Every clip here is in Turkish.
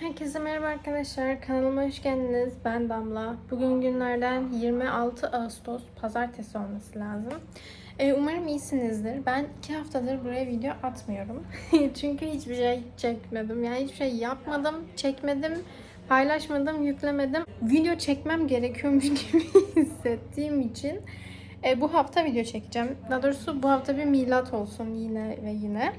Herkese merhaba arkadaşlar. Kanalıma hoş geldiniz. Ben Damla. Bugün günlerden 26 Ağustos Pazartesi olması lazım. Ee, umarım iyisinizdir. Ben iki haftadır buraya video atmıyorum. Çünkü hiçbir şey çekmedim. Yani hiçbir şey yapmadım, çekmedim, paylaşmadım, yüklemedim. Video çekmem gerekiyormuş gibi hissettiğim için e, bu hafta video çekeceğim. Daha doğrusu bu hafta bir milat olsun yine ve yine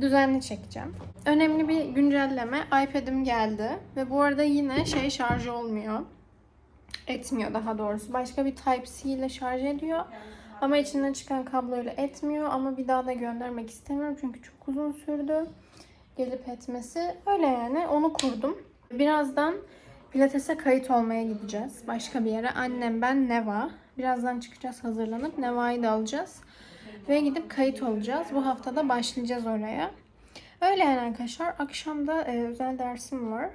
düzenli çekeceğim. Önemli bir güncelleme. iPad'im geldi. Ve bu arada yine şey şarj olmuyor. Etmiyor daha doğrusu. Başka bir Type-C ile şarj ediyor. Ama içinden çıkan kabloyla etmiyor. Ama bir daha da göndermek istemiyorum. Çünkü çok uzun sürdü. Gelip etmesi. Öyle yani. Onu kurdum. Birazdan Pilates'e kayıt olmaya gideceğiz. Başka bir yere. Annem, ben, Neva. Birazdan çıkacağız hazırlanıp. Neva'yı da alacağız. Ve gidip kayıt olacağız. Bu haftada başlayacağız oraya. Öyle yani arkadaşlar. Akşam da e, özel dersim var.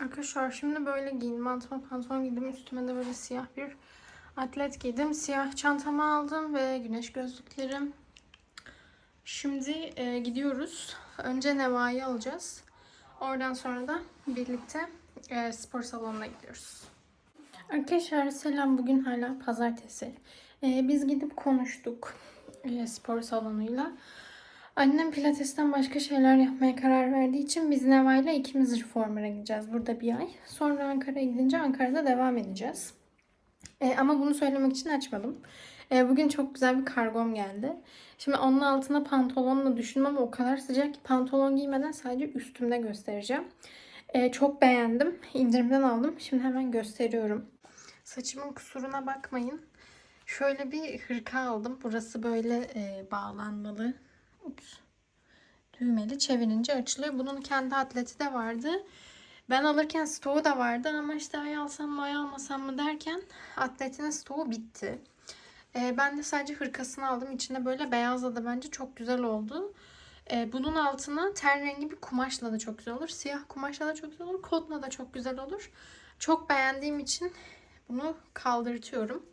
Arkadaşlar şimdi böyle giyindim. Altıma pantolon giydim. Üstüme de böyle siyah bir atlet giydim. Siyah çantamı aldım ve güneş gözlüklerim. Şimdi e, gidiyoruz. Önce Neva'yı alacağız. Oradan sonra da birlikte e, spor salonuna gidiyoruz. Arkadaşlar selam. Bugün hala pazartesi. E, biz gidip konuştuk spor salonuyla. Annem pilatesten başka şeyler yapmaya karar verdiği için biz Neva ile ikimiz reformer'a gideceğiz burada bir ay. Sonra Ankara'ya gidince Ankara'da devam edeceğiz. E, ama bunu söylemek için açmadım. E, bugün çok güzel bir kargom geldi. Şimdi onun altına pantolonla düşünmem o kadar sıcak ki pantolon giymeden sadece üstümde göstereceğim. E, çok beğendim. İndirimden aldım. Şimdi hemen gösteriyorum. Saçımın kusuruna bakmayın. Şöyle bir hırka aldım. Burası böyle e, bağlanmalı. Ups. Düğmeli. Çevirince açılıyor. Bunun kendi atleti de vardı. Ben alırken stoğu da vardı ama işte ay alsam mı ay almasam mı derken atletinin stoğu bitti. E, ben de sadece hırkasını aldım. İçinde böyle beyazladı bence çok güzel oldu. E, bunun altına ten rengi bir kumaşla da çok güzel olur. Siyah kumaşla da çok güzel olur. Kotla da çok güzel olur. Çok beğendiğim için bunu kaldırtıyorum.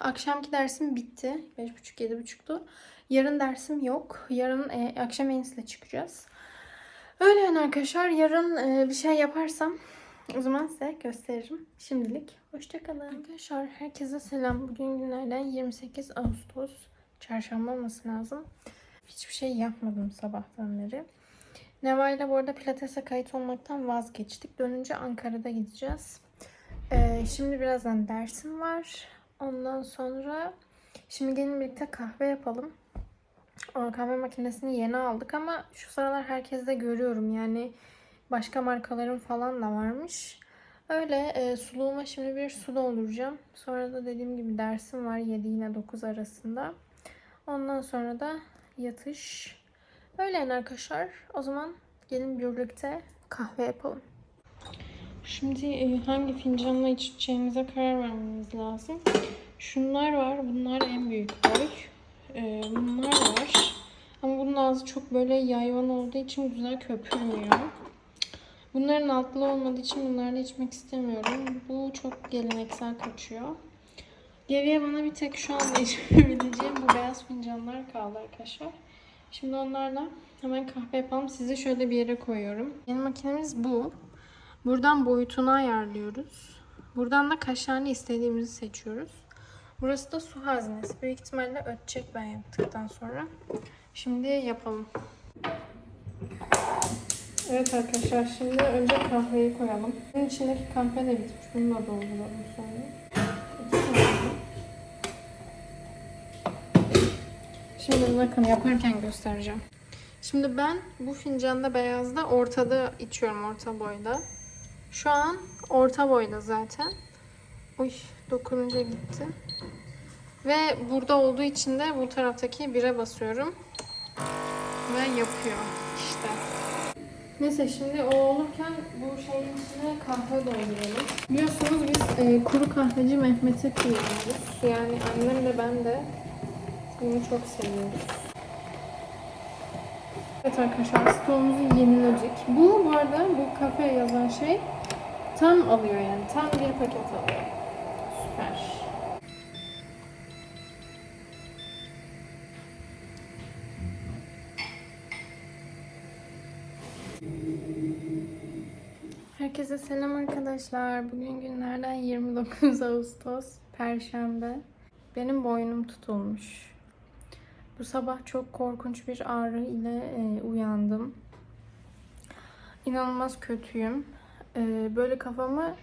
Akşamki dersim bitti. 5.30-7.30'du. Yarın dersim yok. Yarın e, akşam ensile çıkacağız. Öyle yani arkadaşlar. Yarın e, bir şey yaparsam o zaman size gösteririm. Şimdilik hoşçakalın. Arkadaşlar herkese selam. Bugün günlerden 28 Ağustos. Çarşamba olması lazım. Hiçbir şey yapmadım sabahtan beri. Neva ile bu arada pilatese kayıt olmaktan vazgeçtik. Dönünce Ankara'da gideceğiz. Ee, şimdi birazdan dersim var. Ondan sonra şimdi gelin birlikte kahve yapalım. O kahve makinesini yeni aldık ama şu sıralar herkeste görüyorum. Yani başka markaların falan da varmış. Öyle e, suluğuma şimdi bir su dolduracağım. Sonra da dediğim gibi dersim var 7 ile 9 arasında. Ondan sonra da yatış. Öyle arkadaşlar. O zaman gelin birlikte kahve yapalım. Şimdi e, hangi fincanla içeceğimize karar vermemiz lazım. Şunlar var. Bunlar en büyük boy. E, bunlar var. Ama bunun ağzı çok böyle yayvan olduğu için güzel köpürmüyor. Bunların altlı olmadığı için bunlarla içmek istemiyorum. Bu çok geleneksel kaçıyor. Geriye bana bir tek şu anda içebileceğim bu beyaz fincanlar kaldı arkadaşlar. Şimdi onlarla hemen kahve yapalım. Sizi şöyle bir yere koyuyorum. Yeni makinemiz bu. Buradan boyutunu ayarlıyoruz. Buradan da kaç tane istediğimizi seçiyoruz. Burası da su haznesi. Büyük ihtimalle ötecek ben yaptıktan sonra. Şimdi yapalım. Evet arkadaşlar şimdi önce kahveyi koyalım. Bunun içindeki kahve de bitmiş. Bunu da dolduralım sonra. Şimdi bakın yaparken göstereceğim. Şimdi ben bu fincanda beyazda ortada içiyorum orta boyda. Şu an orta boyda zaten. Uy dokununca gitti. Ve burada olduğu için de bu taraftaki bire basıyorum. Ve yapıyor işte. Neyse şimdi o olurken bu şeyin içine kahve dolduralım. Biliyorsunuz biz e, kuru kahveci Mehmet'i kullanıyoruz. Yani annem de ben de bunu çok seviyoruz. Evet arkadaşlar stoğumuzu yeniledik. Bu bu arada bu kafe yazan şey tam alıyor yani. Tam bir paket alıyor. Süper. Herkese selam arkadaşlar. Bugün günlerden 29 Ağustos Perşembe. Benim boynum tutulmuş. Bu sabah çok korkunç bir ağrı ile e, uyandım. İnanılmaz kötüyüm. E, böyle kafamı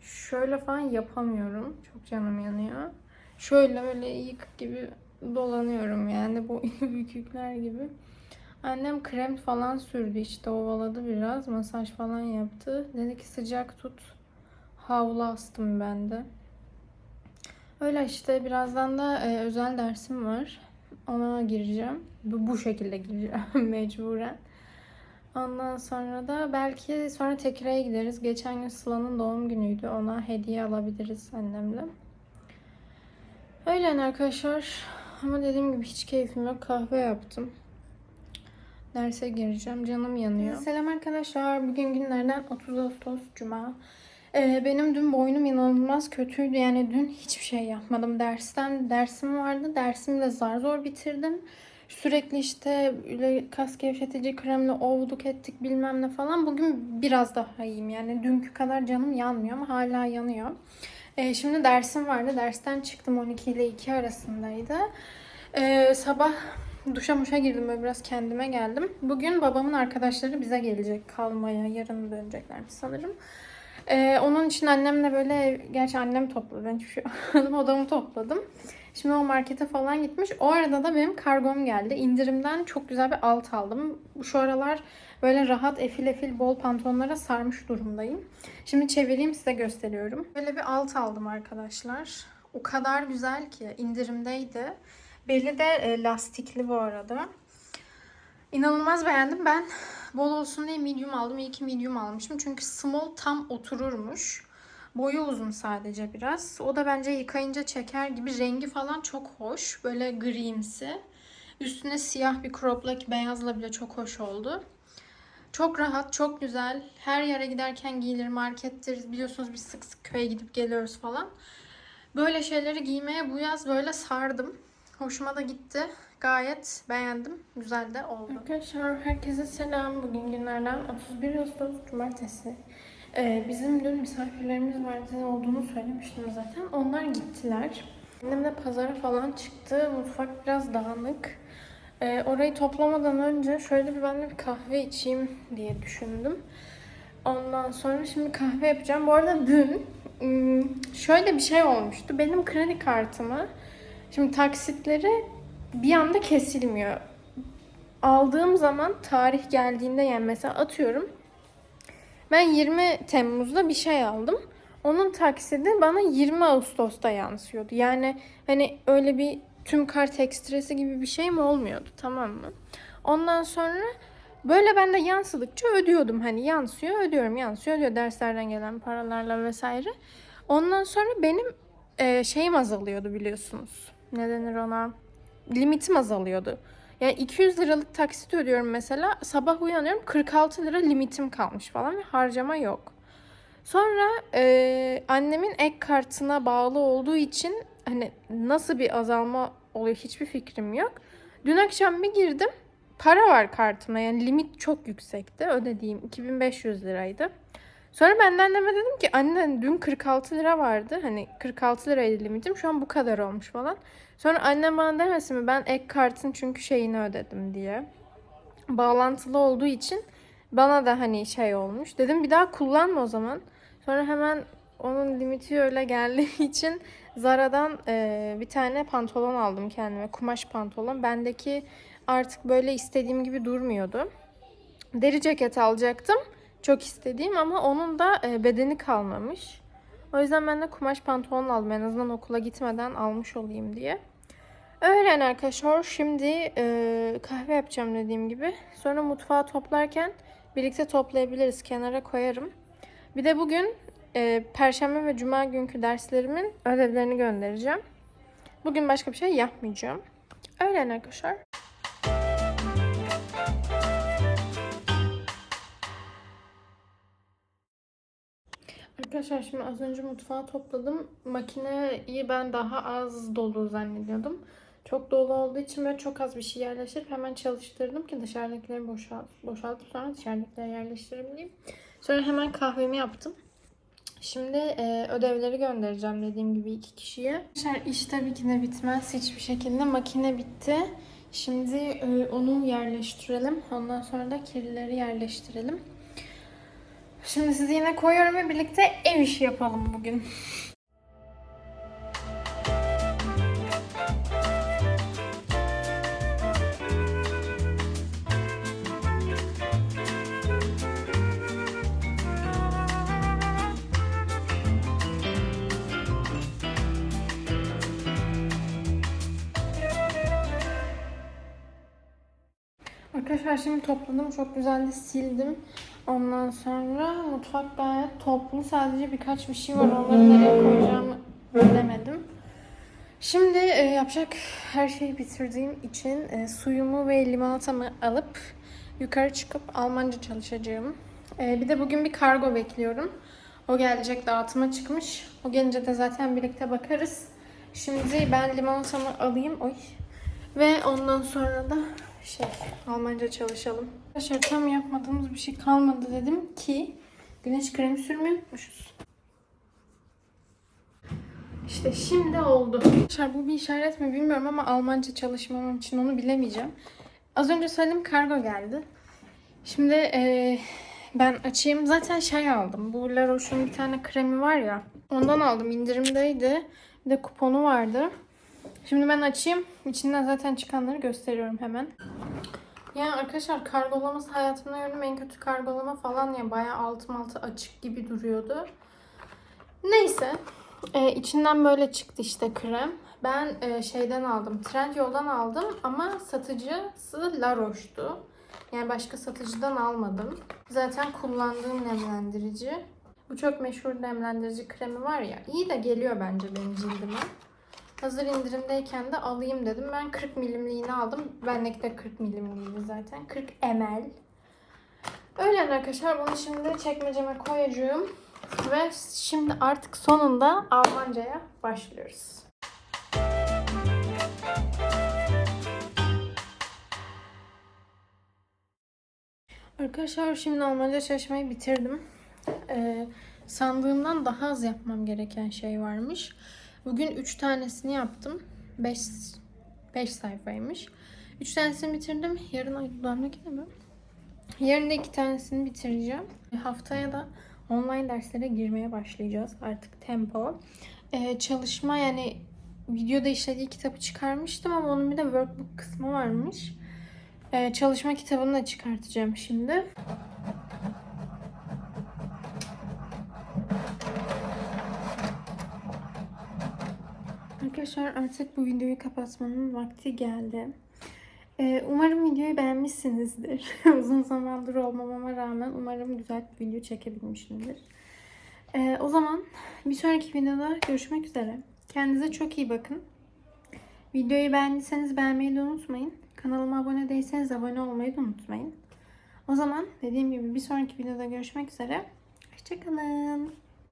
şöyle falan yapamıyorum. Çok canım yanıyor. Şöyle öyle yıkık gibi dolanıyorum yani bu bükükler gibi. Annem krem falan sürdü işte ovaladı biraz masaj falan yaptı. Dedi ki sıcak tut. Havlu astım ben de. Öyle işte birazdan da e, özel dersim var. Ona gireceğim. Bu, bu şekilde gireceğim mecburen. Ondan sonra da belki sonra Tekire'ye gideriz. Geçen gün Sıla'nın doğum günüydü. Ona hediye alabiliriz annemle. Öyle arkadaşlar. Ama dediğim gibi hiç keyfim yok. Kahve yaptım. Derse gireceğim. Canım yanıyor. Selam arkadaşlar. Bugün günlerden 30 Ağustos Cuma. Ee, benim dün boynum inanılmaz kötüydü. Yani dün hiçbir şey yapmadım. Dersten dersim vardı. Dersimi de zar zor bitirdim. Sürekli işte kas gevşetici kremle ovduk ettik bilmem ne falan. Bugün biraz daha iyiyim. Yani dünkü kadar canım yanmıyor ama hala yanıyor. Ee, şimdi dersim vardı. Dersten çıktım 12 ile 2 arasındaydı. Ee, sabah duşa muşa girdim böyle biraz kendime geldim. Bugün babamın arkadaşları bize gelecek kalmaya. Yarın dönecekler sanırım. Ee, onun için annemle böyle, gerçi annem topladı. Ben hiçbir şey. Odamı topladım. Şimdi o markete falan gitmiş. O arada da benim kargom geldi. İndirimden çok güzel bir alt aldım. Şu aralar böyle rahat efil efil bol pantolonlara sarmış durumdayım. Şimdi çevireyim size gösteriyorum. Böyle bir alt aldım arkadaşlar. O kadar güzel ki indirimdeydi. Beli de e, lastikli bu arada. İnanılmaz beğendim. Ben bol olsun diye medium aldım. İyi ki medium almışım. Çünkü small tam otururmuş. Boyu uzun sadece biraz. O da bence yıkayınca çeker gibi. Rengi falan çok hoş. Böyle grimsi. Üstüne siyah bir crop'la beyazla bile çok hoş oldu. Çok rahat, çok güzel. Her yere giderken giyilir, markettir. Biliyorsunuz biz sık sık köye gidip geliyoruz falan. Böyle şeyleri giymeye bu yaz böyle sardım. Hoşuma da gitti. Gayet beğendim. Güzel de oldu. Arkadaşlar herkese selam. Bugün günlerden 31 Ağustos Cumartesi. Ee, bizim dün misafirlerimiz vardı olduğunu söylemiştim zaten. Onlar gittiler. Annem de pazara falan çıktı. Mutfak biraz dağınık. Ee, orayı toplamadan önce şöyle bir ben de bir kahve içeyim diye düşündüm. Ondan sonra şimdi kahve yapacağım. Bu arada dün ım, şöyle bir şey olmuştu. Benim kredi kartımı şimdi taksitleri bir anda kesilmiyor. Aldığım zaman tarih geldiğinde yani mesela atıyorum ben 20 Temmuz'da bir şey aldım. Onun taksidi bana 20 Ağustos'ta yansıyordu. Yani hani öyle bir tüm kart ekstresi gibi bir şey mi olmuyordu tamam mı? Ondan sonra böyle ben de yansıdıkça ödüyordum. Hani yansıyor ödüyorum yansıyor ödüyor derslerden gelen paralarla vesaire. Ondan sonra benim e, şeyim azalıyordu biliyorsunuz. Ne denir ona? Limitim azalıyordu. Yani 200 liralık taksit ödüyorum mesela. Sabah uyanıyorum 46 lira limitim kalmış falan ve harcama yok. Sonra e, annemin ek kartına bağlı olduğu için hani nasıl bir azalma oluyor hiçbir fikrim yok. Dün akşam bir girdim. Para var kartımda yani limit çok yüksekti. Ödediğim 2500 liraydı. Sonra ben de anneme dedim ki anne dün 46 lira vardı. Hani 46 liraydı limitim. Şu an bu kadar olmuş falan. Sonra annem bana demesin mi ben ek kartın çünkü şeyini ödedim diye. Bağlantılı olduğu için bana da hani şey olmuş. Dedim bir daha kullanma o zaman. Sonra hemen onun limiti öyle geldiği için Zara'dan e, bir tane pantolon aldım kendime. Kumaş pantolon. Bendeki artık böyle istediğim gibi durmuyordu. Deri ceket alacaktım. Çok istediğim ama onun da e, bedeni kalmamış. O yüzden ben de kumaş pantolon aldım. En azından okula gitmeden almış olayım diye. Öyle arkadaşlar. Şimdi e, kahve yapacağım dediğim gibi. Sonra mutfağı toplarken birlikte toplayabiliriz. Kenara koyarım. Bir de bugün e, Perşembe ve Cuma günkü derslerimin ödevlerini göndereceğim. Bugün başka bir şey yapmayacağım. Öyle arkadaşlar. Arkadaşlar şimdi az önce mutfağı topladım. Makineyi ben daha az dolu zannediyordum. Çok dolu olduğu için böyle çok az bir şey yerleştirip hemen çalıştırdım ki dışarıdakileri boşalt, boşaltıp sonra dışarıdakileri yerleştirebileyim. Sonra hemen kahvemi yaptım. Şimdi e, ödevleri göndereceğim dediğim gibi iki kişiye. Arkadaşlar iş tabii ki de bitmez hiçbir şekilde. Makine bitti. Şimdi e, onu yerleştirelim. Ondan sonra da kirlileri yerleştirelim. Şimdi sizi yine koyuyorum ve birlikte ev işi yapalım bugün. Arkadaşlar şimdi topladım. Çok güzel de sildim. Ondan sonra mutfak gayet toplu. Sadece birkaç bir şey var. Onları nereye koyacağımı bilemedim. Şimdi e, yapacak her şeyi bitirdiğim için e, suyumu ve limonatamı alıp yukarı çıkıp Almanca çalışacağım. E, bir de bugün bir kargo bekliyorum. O gelecek dağıtıma çıkmış. O gelince de zaten birlikte bakarız. Şimdi ben limonatamı alayım. Oy. Ve ondan sonra da şey Almanca çalışalım. Arkadaşlar tam yapmadığımız bir şey kalmadı dedim ki güneş kremi sürmeyi unutmuşuz. İşte şimdi oldu. Arkadaşlar bu bir işaret mi bilmiyorum ama Almanca çalışmamam için onu bilemeyeceğim. Az önce söyledim kargo geldi. Şimdi eee, ben açayım. Zaten şey aldım. Bu La Roche'un bir tane kremi var ya. Ondan aldım. indirimdeydi. Bir de kuponu vardı. Şimdi ben açayım. İçinden zaten çıkanları gösteriyorum hemen. Yani arkadaşlar kargolaması hayatımda gördüğüm en kötü kargolama falan ya. Bayağı altım altı açık gibi duruyordu. Neyse. Ee, içinden böyle çıktı işte krem. Ben e, şeyden aldım. Trendyol'dan aldım ama satıcısı La Roche'tu. Yani başka satıcıdan almadım. Zaten kullandığım nemlendirici. Bu çok meşhur nemlendirici kremi var ya. İyi de geliyor bence benim cildime. Hazır indirimdeyken de alayım dedim. Ben 40 milimliğini aldım. Bendeki de 40 milimliydi zaten. 40 ml. Öyle arkadaşlar. Bunu şimdi çekmeceme koyacağım. Ve şimdi artık sonunda Almanca'ya başlıyoruz. Arkadaşlar şimdi Almanca çalışmayı bitirdim. Ee, sandığımdan daha az yapmam gereken şey varmış. Bugün 3 tanesini yaptım. 5 5 sayfaymış. 3 tanesini bitirdim. Yarın ay dudağımdaki ne bu? Yarın da 2 tanesini bitireceğim. Haftaya da online derslere girmeye başlayacağız. Artık tempo. Ee, çalışma yani videoda işlediği kitabı çıkarmıştım ama onun bir de workbook kısmı varmış. Ee, çalışma kitabını da çıkartacağım şimdi. Arkadaşlar artık bu videoyu kapatmanın vakti geldi. Ee, umarım videoyu beğenmişsinizdir. Uzun zamandır olmamama rağmen umarım güzel bir video çekebilmişimdir. Ee, o zaman bir sonraki videoda görüşmek üzere. Kendinize çok iyi bakın. Videoyu beğendiyseniz beğenmeyi de unutmayın. Kanalıma abone değilseniz abone olmayı da unutmayın. O zaman dediğim gibi bir sonraki videoda görüşmek üzere. Hoşçakalın.